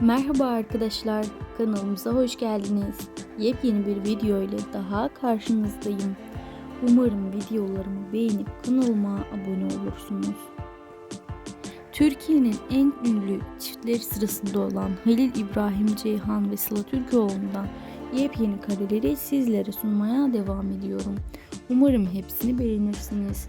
Merhaba arkadaşlar, kanalımıza hoş geldiniz. Yepyeni bir video ile daha karşınızdayım. Umarım videolarımı beğenip kanalıma abone olursunuz. Türkiye'nin en ünlü çiftleri sırasında olan Halil İbrahim Ceyhan ve Sıla Türkoğlu'ndan yepyeni kareleri sizlere sunmaya devam ediyorum. Umarım hepsini beğenirsiniz.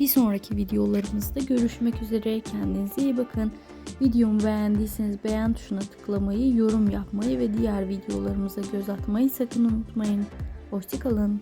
Bir sonraki videolarımızda görüşmek üzere. Kendinize iyi bakın. Videomu beğendiyseniz beğen tuşuna tıklamayı, yorum yapmayı ve diğer videolarımıza göz atmayı sakın unutmayın. Hoşçakalın.